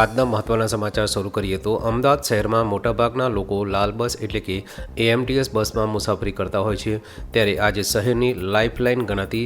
આજના મહત્વના સમાચાર શરૂ કરીએ તો અમદાવાદ શહેરમાં મોટાભાગના લોકો લાલ બસ એટલે કે એએમટીએસ બસમાં મુસાફરી કરતા હોય છે. ત્યારે આજે શહેરની લાઇફલાઇન ગણાતી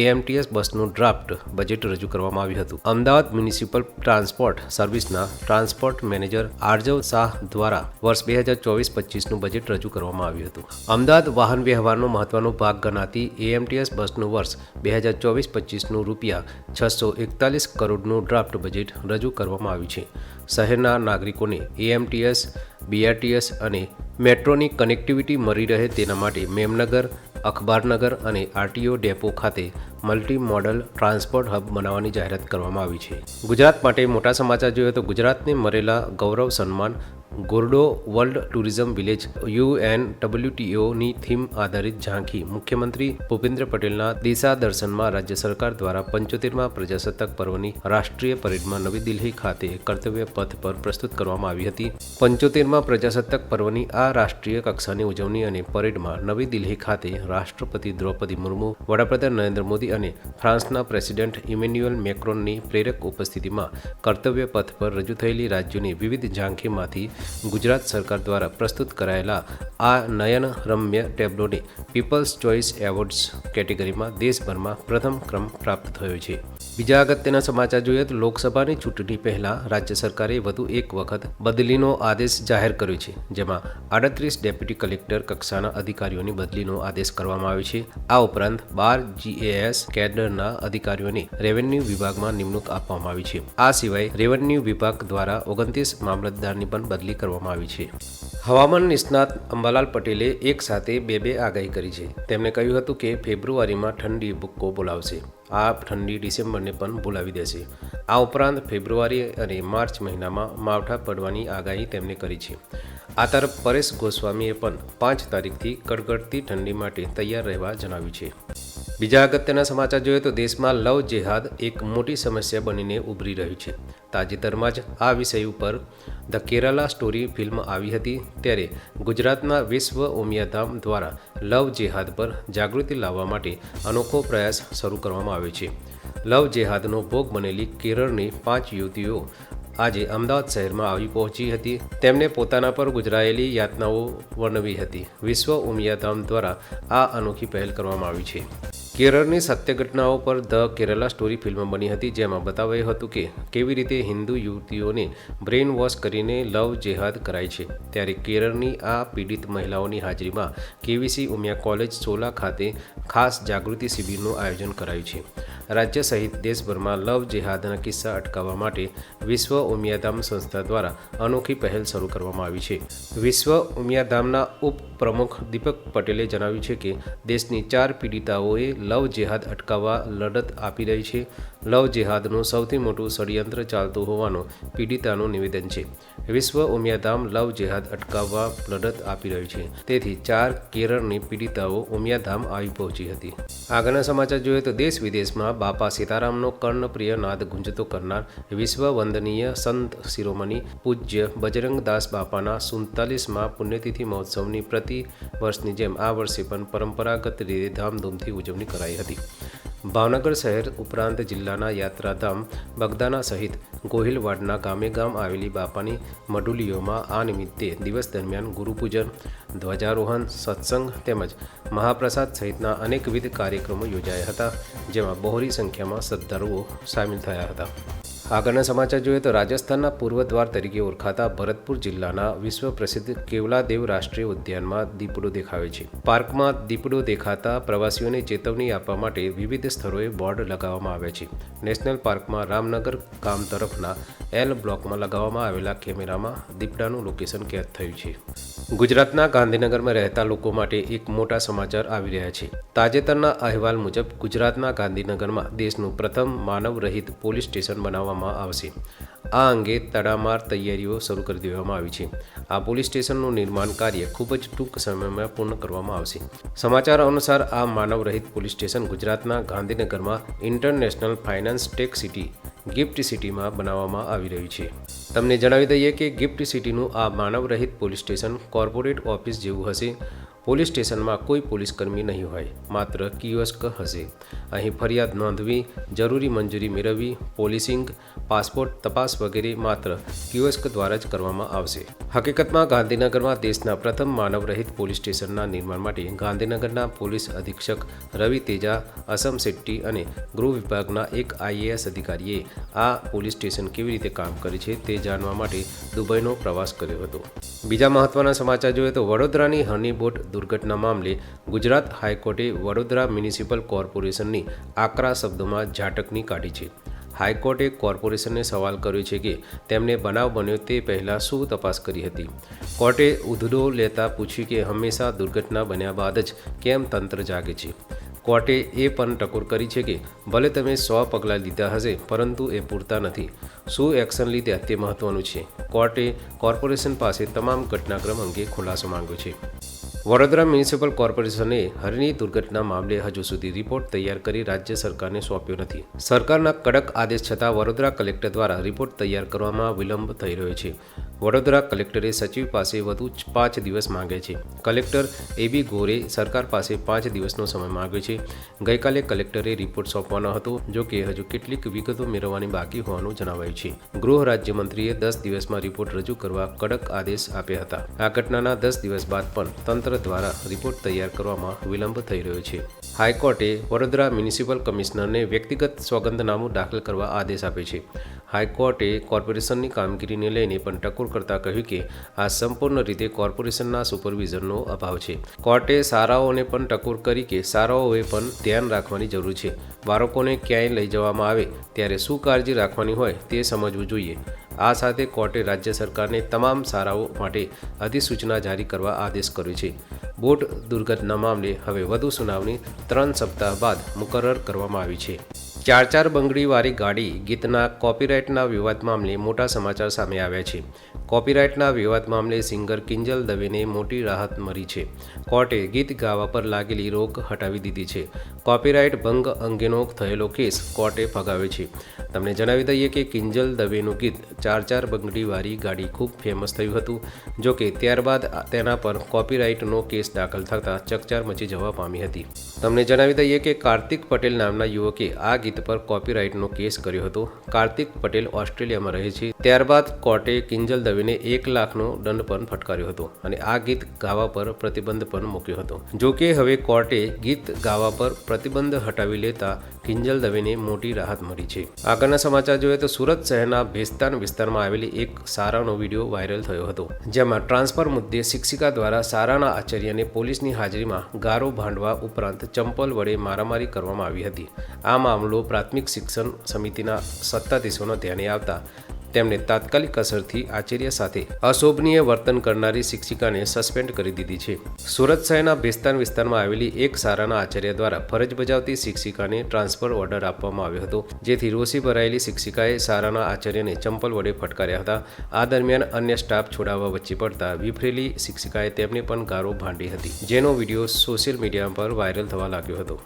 એએમટીએસ બસનું ડ્રાફ્ટ બજેટ રજૂ કરવામાં આવ્યું હતું. અમદાવાદ મ્યુનિસિપલ ટ્રાન્સપોર્ટ સર્વિસના ટ્રાન્સપોર્ટ મેનેજર આરજવ શાહ દ્વારા વર્ષ બે હજાર ચોવીસ પચીસનું બજેટ રજૂ કરવામાં આવ્યું હતું. અમદાવાદ વાહન વ્યવહારનો મહત્વનો ભાગ ગણાતી એએમટીએસ બસનું વર્ષ બે હજાર ચોવીસ પચીસનું રૂપિયા છસો એકતાલીસ કરોડનું ડ્રાફ્ટ બજેટ રજૂ કરવામાં આવ્યું છે. શહેરના નાગરિકોને એએમટીએસ, બીઆરટીએસ અને મેટ્રોની કનેક્ટિવિટી મળી રહે તેના માટે મેમનગર, અખબારનગર અને આરટીઓ ડેપો ખાતે મલ્ટી મોડલ ટ્રાન્સપોર્ટ હબ બનાવવાની જાહેરાત કરવામાં આવી છે. ગુજરાત માટે મોટા સમાચાર જોઈએ તો ગુજરાતને મળેલા ગૌરવ સન્માન Dhordo world tourism village UN ડબલ્યુટીઓની theme આધારિત ઝાંખી. મુખ્યમંત્રી ભૂપેન્દ્ર પટેલના દિશા દર્શનમાં રાજ્ય સરકાર દ્વારા પંચોતેરમાં પ્રજાસત્તાક પર્વની રાષ્ટ્રીય પરેડમાં નવી દિલ્હી ખાતે કર્તવ્ય પથ પર પ્રસ્તુત કરવામાં આવી હતી. પંચોતેરમાં પ્રજાસત્તાક પર્વની આ રાષ્ટ્રીય કક્ષાની ઉજવણી અને પરેડમાં નવી દિલ્હી ખાતે રાષ્ટ્રપતિ દ્રૌપદી મુર્મુ, વડાપ્રધાન નરેન્દ્ર મોદી અને ફ્રાન્સના પ્રેસિડેન્ટ ઇમેન્યુઅલ મેક્રોનની પ્રેરક ઉપસ્થિતિમાં કર્તવ્ય પથ પર રજૂ થયેલી રાજ્યોની વિવિધ ઝાંખીમાંથી ગુજરાત સરકાર દ્વારા પ્રસ્તુત કરાયેલા આ નયન રમ્ય ટેબ્લોને પીપલ્સ ચોઇસ એવોર્ડ્સ કેટેગરીમાં દેશભરમાં પ્રથમ ક્રમ પ્રાપ્ત થયો છે. બીજા અગત્યના સમાચાર જોઈએ તો લોકસભાની ચૂંટણી પહેલા રાજ્ય સરકારે વધુ એક વખત બદલીનો આદેશ જાહેર કર્યો છે, જેમાં આડત્રીસ ડેપ્યુટી કલેક્ટર કક્ષાના અધિકારીઓની બદલીનો આદેશ કરવામાં આવ્યો છે. આ ઉપરાંત બાર જીએએસ કેડરના અધિકારીઓને રેવન્યુ વિભાગમાં નિમણૂક આપવામાં આવી છે. આ સિવાય રેવન્યુ વિભાગ દ્વારા ઓગણત્રીસ મામલતદારની પણ બદલી કરવામાં આવી છે. હવામાન નિષ્ણાત અંબાલાલ પટેલે એક સાથે બે બે આગાહી કરી છે. તેમણે કહ્યું હતું કે ફેબ્રુઆરીમાં ઠંડી ભૂક્કો બોલાવશે. આ ઠંડી ડિસેમ્બરને પણ બોલાવી દેશે. આ ઉપરાંત ફેબ્રુઆરી અને માર્ચ મહિનામાં માવઠા પડવાની આગાહી તેમણે કરી છે. આ તરફ પરેશ ગોસ્વામીએ પણ પાંચ તારીખથી કડકડતી ઠંડી માટે તૈયાર રહેવા જણાવ્યું છે. બીજા અગત્યના સમાચાર જોઈએ તો દેશમાં લવ જેહાદ એક મોટી સમસ્યા બનીને ઉભરી રહ્યું છે. તાજેતરમાં જ આ વિષય ઉપર ધ કેરાલા સ્ટોરી ફિલ્મ આવી હતી ત્યારે ગુજરાતના વિશ્વ ઉમિયાધામ દ્વારા લવ જેહાદ પર જાગૃતિ લાવવા માટે અનોખો પ્રયાસ શરૂ કરવામાં આવ્યો છે. લવ જેહાદનો ભોગ બનેલી કેરળની પાંચ યુવતીઓ આજે અમદાવાદ શહેરમાં આવી પહોંચી હતી. તેમણે પોતાના પર ગુજરાયેલી યાતનાઓ વર્ણવી હતી. વિશ્વ ઉમિયાધામ દ્વારા આ અનોખી પહેલ કરવામાં આવી છે. કેરળની સત્ય ઘટનાઓ per the Kerala story film બની હતી, જેમાં બતાવાયું હતું કે કેવી રીતે હિન્દુ યુવતીઓને બ્રેઇન વોશ કરીને લવ જેહાદ કરાય છે. ત્યારે કેરળની આ પીડિત મહિલાઓની હાજરીમાં કેવીસી ઉમિયા કોલેજ સોલા ખાતે ખાસ જાગૃતિ શિબિરનું આયોજન કરાયું છે. રાજ્ય સહિત દેશભરમાં લવ જેહાદના કિસ્સા અટકાવવા માટે વિશ્વ ઉમિયાધામ સંસ્થા દ્વારા અનોખી પહેલ શરૂ કરવામાં આવી છે. વિશ્વ ઉમિયાધામના ઉપપ્રમુખ દીપક પટેલે જણાવ્યું છે કે દેશની ચાર પીડિતાઓએ લવ જેહાદ અટકાવવા લડત આપી રહી છે. લવ જેહાદનું સૌથી મોટું ષડયંત્ર ચાલતું હોવાનું પીડિતાનું નિવેદન છે. વિશ્વ ઉમિયાધામ લવ જેહાદ અટકાવવા લડત આપી રહ્યું છે. તેથી ચાર કેરળની પીડિતાઓ ઉમિયાધામ આવી પહોંચી હતી. આગળના સમાચાર જોઈએ તો દેશ વિદેશમાં બાપા સીતારામનો કર્ણપ્રિય નાદ ગુંજતો કરનાર વિશ્વ વંદનીય સંત શિરોમણી પૂજ્ય બજરંગદાસ બાપાના સુડતાલીસમાં પુણ્યતિથિ મહોત્સવની પ્રતિ વર્ષની જેમ આ વર્ષે પણ પરંપરાગત રીતે ધામધૂમથી ઉજવણી કરાઈ હતી. ભાવનગર શહેર ઉપરાંત જિલ્લાના યાત્રાધામ બગદાના સહિત ગોહિલવાડના ગામે ગામ આવેલી બાપાની મડુલીઓમાં આ નિમિત્તે દિવસ દરમિયાન ગુરુપૂજન, ધ્વજારોહણ, સત્સંગ તેમજ મહાપ્રસાદ સહિતના અનેકવિધ કાર્યક્રમો યોજાયા હતા, જેમાં બહોળી સંખ્યામાં શ્રદ્ધાળુઓ સામેલ થયા હતા. આગળના સમાચાર જોઈએ તો રાજસ્થાનના પૂર્વ દ્વાર તરીકે ઓળખાતા ભરતપુર જિલ્લાના વિશ્વ પ્રસિદ્ધ કેવલાદેવ રાષ્ટ્રીય ઉદ્યાનમાં દીપડો દેખાયો છે. પાર્કમાં દીપડો દેખાતા પ્રવાસીઓને ચેતવણી આપવા માટે વિવિધ સ્થળોએ બોર્ડ લગાવવામાં આવ્યા છે. નેશનલ પાર્કમાં રામનગર ગામ તરફના એલ બ્લોકમાં લગાવવામાં આવેલા કેમેરામાં દીપડાનું લોકેશન કેદ થયું છે. ગુજરાતના ગાંધીનગરમાં રહેતા લોકો માટે એક મોટા સમાચાર આવી રહ્યા છે. તાજેતરના અહેવાલ મુજબ ગુજરાતના ગાંધીનગરમાં દેશનું પ્રથમ માનવરહિત પોલીસ સ્ટેશન બનાવવામાં આવશે. આ અંગે તડામાર તૈયારીઓ શરૂ કરી દેવામાં આવી છે. આ પોલીસ સ્ટેશનનું નિર્માણ કાર્ય ખૂબ જ ટૂંક સમયમાં પૂર્ણ કરવામાં આવશે. સમાચાર અનુસાર આ માનવરહિત પોલીસ સ્ટેશન ગુજરાતના ગાંધીનગરમાં international finance tech city, gift સિટીમાં બનાવવામાં આવી રહ્યું છે. તમને જણાવી દઈએ કે ગિફ્ટ સિટીનું આ માનવરહિત પોલીસ સ્ટેશન કોર્પોરેટ ઓફિસ જેવું હશે. પોલીસ સ્ટેશનમાં કોઈ પોલીસકર્મી નહીં હોય, માત્ર કિયોસ્ક હશે. અહીં ફરિયાદ નોંધવી, જરૂરી મંજૂરી મેળવવી, પોલીસિંગ, પાસપોર્ટ તપાસ વગેરે માત્ર કિયોસ્ક દ્વારા જ કરવામાં આવશે. હકીકતમાં ગાંધીનગરમાં દેશના પ્રથમ માનવરહિત પોલીસ સ્ટેશનના નિર્માણ માટે ગાંધીનગરના પોલીસ અધિક્ષક રવિ તેજા, અસમ શેટ્ટી અને ગૃહ વિભાગના એક આઈએએસ અધિકારીએ આ પોલીસ સ્ટેશન કેવી રીતે કામ કરે છે તે જાણવા માટે દુબઈનો પ્રવાસ કર્યો હતો. બીજા મહત્વના સમાચાર જોઈએ તો વડોદરાની હની બોટ દુર્ઘટના મામલે ગુજરાત હાઈકોર્ટે વડોદરા મ્યુનિસિપલ કોર્પોરેશનની આકરા શબ્દોમાં ઝાટકની કાઢી છે. હાઈકોર્ટે કોર્પોરેશનને સવાલ કર્યો છે કે તેમણે બનાવ બન્યો તે પહેલાં શું તપાસ કરી હતી? કોર્ટે ઉધડો લેતા પૂછ્યું કે હંમેશા દુર્ઘટના બન્યા બાદ જ કેમ તંત્ર જાગે છે? કોર્ટે એ પણ ટકોર કરી છે કે ભલે તમે સો પગલાં લીધા હશે, પરંતુ એ પૂરતા નથી. શું એક્શન લીધા તે મહત્વનું છે? કોર્ટે કોર્પોરેશન પાસે તમામ ઘટનાક્રમ અંગે ખુલાસો માંગ્યો છે. વડોદરા મ્યુનિસિપલ કોર્પોરેશને હરની દુર્ઘટના મામલે હજુ સુધી રિપોર્ટ તૈયાર કરી રાજ્ય સરકારને સોંપ્યો નથી. સરકારના કડક આદેશ છતાં વડોદરા કલેક્ટર દ્વારા રિપોર્ટ તૈયાર કરવામાં વિલંબ થઈ રહ્યો છે. વડોદરા કલેક્ટરે સચિવ પાસે વધુ પાંચ દિવસ માંગે છે. કલેક્ટર એબી ગોરે સરકાર પાસે પાંચ દિવસનો સમય માંગ્યો છે. ગઈકાલે કલેક્ટરે રિપોર્ટ સોંપવાનો હતો, જો કે હજુ કેટલીક વિગતો મેળવવાની બાકી હોવાનું જણાવાયું છે. ગૃહ રાજ્યમંત્રીએ દસ દિવસમાં રિપોર્ટ રજૂ કરવા કડક આદેશ આપ્યા હતા. આ ઘટનાના દસ દિવસ બાદ પણ તંત્ર દ્વારા રિપોર્ટ તૈયાર કરવામાં વિલંબ થઈ રહ્યો છે. હાઈકોર્ટે વડોદરા મ્યુનિસિપલ કમિશનરને વ્યક્તિગત સોગંદનામું દાખલ કરવા આદેશ આપ્યો છે. હાઈકોર્ટે કોર્પોરેશનની કામગીરીને લઈને પણ ટકોર કરતા કહ્યું કે આ સંપૂર્ણ રીતે કોર્પોરેશનના સુપરવિઝનનો અભાવ છે. કોર્ટે શાળાઓને પણ ટકોર કરી કે શાળાઓએ પણ ધ્યાન રાખવાની જરૂર છે. બાળકોને ક્યાંય લઈ જવામાં આવે, ત્યારે શું કાળજી રાખવાની હોય તે સમજવું જોઈએ. આ સાથે કોર્ટે રાજ્ય સરકારને તમામ શાળાઓ માટે અધિસૂચના જારી કરવા આદેશ કર્યો છે. બોટ દુર્ઘટના મામલે હવે વધુ સુનાવણી ત્રણ સપ્તાહ બાદ મુકરર કરવામાં આવી છે. ચાર ચાર બંગડીવાળી ગાડી ગીતના કોપીરાઇટના વિવાદ મામલે મોટા સમાચાર સામે આવ્યા છે. કોપીરાઇટના વિવાદ મામલે સિંગર કિંજલ દવેને મોટી રાહત મળી છે. કોર્ટે ગીત ગાવા પર લાગેલી રોક હટાવી દીધી છે. કોપીરાઇટ ભંગ અંગેનો થયેલો કેસ કોર્ટે ફગાવ્યો છે. તમને જણાવી દઈએ કે કિંજલ દવેનું ગીત ચાર ચાર બંગડીવાળી ગાડી ખૂબ ફેમસ થયું હતું. જો કે ત્યારબાદ તેના પર કોપીરાઇટનો કેસ દાખલ થતાં ચકચાર મચી જવા પામી હતી. તમને જણાવી દઈએ કે કાર્તિક પટેલ નામના યુવકે આ ગીત પર કોપીરાઇટનો કેસ કર્યો હતો. કાર્તિક પટેલ ઓસ્ટ્રેલિયામાં રહે છે. ત્યારબાદ કોર્ટે કિંજલ દવેને એક લાખનો દંડ પણ ફટકાર્યો હતો અને આ ગીત ગાવા પર પ્રતિબંધ પણ મૂક્યો હતો. જો કે હવે કોર્ટે ગીત ગાવા પર પ્રતિબંધ હટાવી લેતા કિંજલ દવેને મોટી રાહત મળી છે. આગળના સમાચાર જોઈએ તો સુરત શહેરના ભેસ્તાન વિસ્તારમાં આવેલી એક સારાનો વીડિયો વાયરલ થયો હતો, જેમાં ટ્રાન્સફર મુદ્દે શિક્ષિકા દ્વારા સારાના આચાર્યને પોલીસની હાજરીમાં ગારો ભાંડવા ઉપરાંત ચંપલ વડે મારામારી કરવામાં આવી હતી. આ મામલો પ્રાથમિક શિક્ષણ સમિતિના સત્તાધીશોના ધ્યાને આવતા તેમણે તાત્કાલિક અસરથી આચાર્ય સાથે અશોભનીય વર્તન કરનારી શિક્ષિકાને સસ્પેન્ડ કરી દીધી છે. સુરત શહેરના ભેસ્તાન વિસ્તારમાં આવેલી એક શાળાના આચાર્ય દ્વારા ફરજ બજાવતી શિક્ષિકાને ટ્રાન્સફર ઓર્ડર આપવામાં આવ્યો હતો, જેથી રોષી ભરાયેલી શિક્ષિકાએ શાળાના આચાર્યને ચંપલ વડે ફટકાર્યા હતા. આ દરમિયાન અન્ય સ્ટાફ છોડાવવા વચ્ચે પડતા વિફરેલી શિક્ષિકાએ તેમને પણ ગારો ભાંડી હતી, જેનો વીડિયો સોશિયલ મીડિયા પર વાયરલ થવા લાગ્યો હતો.